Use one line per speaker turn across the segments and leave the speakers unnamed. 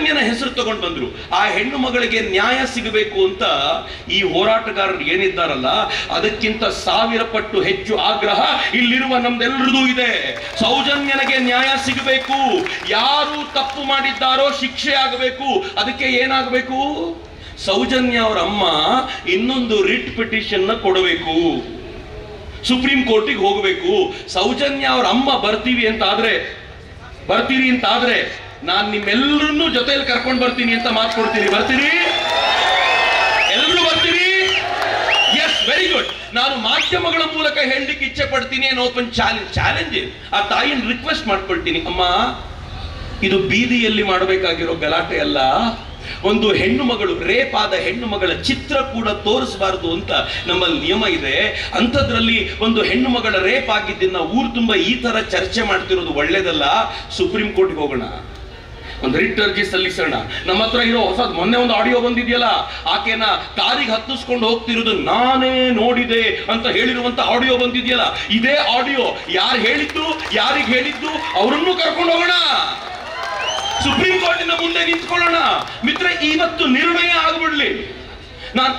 ಸೌಜನ್ಯನ ಹೆಸರು ತಗೊಂಡು ಬಂದ್ರು. ಆ ಹೆಣ್ಣು ಮಗಳಿಗೆ ನ್ಯಾಯ ಸಿಗಬೇಕು ಅಂತ ಈ ಹೋರಾಟಗಾರರು ಏನಿದ್ದಾರಲ್ಲ, ಅದಕ್ಕಿಂತ ಸಾವಿರ ಪಟ್ಟು ಹೆಚ್ಚು ಆಗ್ರಹ ಇಲ್ಲಿರುವ ನಮ್ದೆಲ್ಲರದೂ ಇದೆ. ಸೌಜನ್ಯನಿಗೆ ನ್ಯಾಯ ಸಿಗಬೇಕು. ಯಾರು ತಪ್ಪು ಮಾಡಿದ್ದಾರೋ ಶಿಕ್ಷೆ ಆಗಬೇಕು. ಅದಕ್ಕೆ ಏನಾಗಬೇಕು? ಸೌಜನ್ಯ ಅವರ ಅಮ್ಮ ಇನ್ನೊಂದು ರಿಟ್ ಪಿಟಿಷನ್ನ ಕೊಡಬೇಕು. ಸುಪ್ರೀಂ ಕೋರ್ಟಿಗೆ ಹೋಗಬೇಕು. ಸೌಜನ್ಯ ಅವರ ಅಮ್ಮ ಬರ್ತೀವಿ ಅಂತ ಆದ್ರೆ ಬರ್ತೀರಿ ಅಂತ ಆದ್ರೆ ನಾನ್ ನಿಮ್ಮೆಲ್ಲರನ್ನು ಜೊತೆಯಲ್ಲಿ ಕರ್ಕೊಂಡು ಬರ್ತೀನಿ ಅಂತ ಮಾತು ಕೊಡ್ತೀನಿ. ಬರ್ತೀರಿ ಎಲ್ಲರೂ ಬರ್ತೀರಿ? ಎಸ್ ವೆರಿ ಗುಡ್ ನಾನು ಮಾಧ್ಯಮಗಳ ಮೂಲಕ ಹೇಳಲಿಕ್ಕೆ ಇಚ್ಛೆ ಪಡ್ತೀನಿ ಒಂದು ಚಾಲೆಂಜ್ ಚಾಲೆಂಜ್ ಆ ತಾಯಿನ ರಿಕ್ವೆಸ್ಟ್ ಮಾಡ್ಕೊಳ್ತೀನಿ. ಅಮ್ಮ, ಇದು ಬೀದಿಯಲ್ಲಿ ಮಾಡಬೇಕಾಗಿರೋ ಗಲಾಟೆ ಅಲ್ಲ. ಒಂದು ಹೆಣ್ಣು ಮಗಳು ರೇಪ್ ಆದ ಹೆಣ್ಣು ಮಗಳ ಚಿತ್ರ ಕೂಡ ತೋರಿಸಬಾರದು ಅಂತ ನಮ್ಮಲ್ಲಿ ನಿಯಮ ಇದೆ. ಅಂಥದ್ರಲ್ಲಿ ಒಂದು ಹೆಣ್ಣು ಮಗಳ ರೇಪ್ ಆಗಿದ್ದನ್ನ ಊರು ತುಂಬ ಈ ತರ ಚರ್ಚೆ ಮಾಡ್ತಿರೋದು ಒಳ್ಳೇದಲ್ಲ. ಸುಪ್ರೀಂ ಕೋರ್ಟ್ಗೆ ಹೋಗೋಣ. ಒಂದು ರಿಟ್ ಅರ್ಜಿ ಸಲ್ಲಿಸೋಣ. ನಮ್ಮ ಹತ್ರ ಇರೋ ಹೊಸದ್ ಮೊನ್ನೆ ಒಂದು ಆಡಿಯೋ ಬಂದಿದೆಯಲ್ಲ ಆಕೆನ ಕಾರಿಗೆ ಹತ್ತಿಸ್ಕೊಂಡು ಹೋಗ್ತಿರೋದು ನಾನೇ ನೋಡಿದೆ ಅಂತ ಹೇಳಿರುವಂತ ಆಡಿಯೋ ಬಂದಿದೆಯಲ್ಲ, ಇದೇ ಆಡಿಯೋ ಯಾರು ಹೇಳಿದ್ದು, ಯಾರಿಗೆ ಹೇಳಿದ್ದು, ಅವರನ್ನು ಕರ್ಕೊಂಡು ಹೋಗೋಣ. ಸುಪ್ರೀಂ ಕೋರ್ಟಿನ ಮುಂದೆ ನಿಂತ್ಕೊಳ್ಳೋಣ. ಮಿತ್ರ ಇವತ್ತು ನಿರ್ಣಯ ಆಗ್ಬಿಡ್ಲಿ. ನಾನ್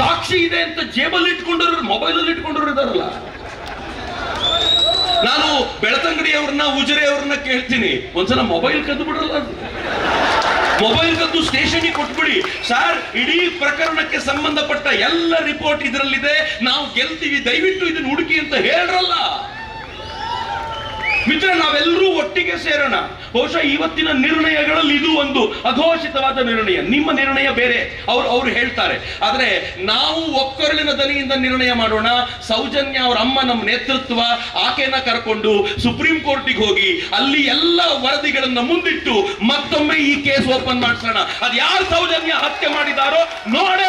ಸಾಕ್ಷಿ ಇದೆ ಅಂತ ಜೇಬಲ್ಲಿ ಇಟ್ಕೊಂಡಿರೋ ಮೊಬೈಲಲ್ಲಿ ಇಟ್ಕೊಂಡಿರೋ ಇದಾರಲ್ಲ. ನಾನು ಉಜರೆ ಅವ್ರನ್ನ ಕೇಳ್ತೀನಿ. ಒಂದ್ಸಲ ಮೊಬೈಲ್ ಕದ್ದು ಬಿಡಲ್ಲ ಮೊಬೈಲ್ ಕದ್ದು ಸ್ಟೇಷನ್ಗೆ ಕೊಟ್ಬಿಡಿ. ಸರ್ ಇಡೀ ಪ್ರಕರಣಕ್ಕೆ ಸಂಬಂಧಪಟ್ಟ ಎಲ್ಲ ರಿಪೋರ್ಟ್ ಇದರಲ್ಲಿದೆ. ನಾವು ಗೆಲ್ತೀವಿ. ದಯವಿಟ್ಟು ಇದನ್ನ ಹುಡುಕಿ ಅಂತ ಹೇಳ್ರಲ್ಲ. ಮಿತ್ರ ನಾವೆಲ್ಲರೂ ಒಟ್ಟಿಗೆ ಸೇರೋಣ. ಬಹುಶಃ ಇವತ್ತಿನ ನಿರ್ಣಯಗಳಲ್ಲಿ ಇದು ಒಂದು ಅಘೋಷಿತವಾದ ನಿರ್ಣಯ. ನಿಮ್ಮ ನಿರ್ಣಯ ಬೇರೆ. ಅವರು ಅವರು ಹೇಳ್ತಾರೆ. ಆದರೆ ನಾವು ಒಕ್ಕೊರಳಿನ ದನಿಯಿಂದ ನಿರ್ಣಯ ಮಾಡೋಣ. ಸೌಜನ್ಯ ಅವರ ಅಮ್ಮ ನಮ್ಮ ನೇತೃತ್ವ, ಆಕೆನ ಕರ್ಕೊಂಡು ಸುಪ್ರೀಂ ಕೋರ್ಟಿಗೆ ಹೋಗಿ ಅಲ್ಲಿ ಎಲ್ಲ ವರದಿಗಳನ್ನ ಮುಂದಿಟ್ಟು ಮತ್ತೊಮ್ಮೆ ಈ ಕೇಸ್ ಓಪನ್ ಮಾಡಿಸೋಣ. ಅದು ಯಾರು ಸೌಜನ್ಯ ಹತ್ಯೆ ಮಾಡಿದಾರೋ ನೋಡೇ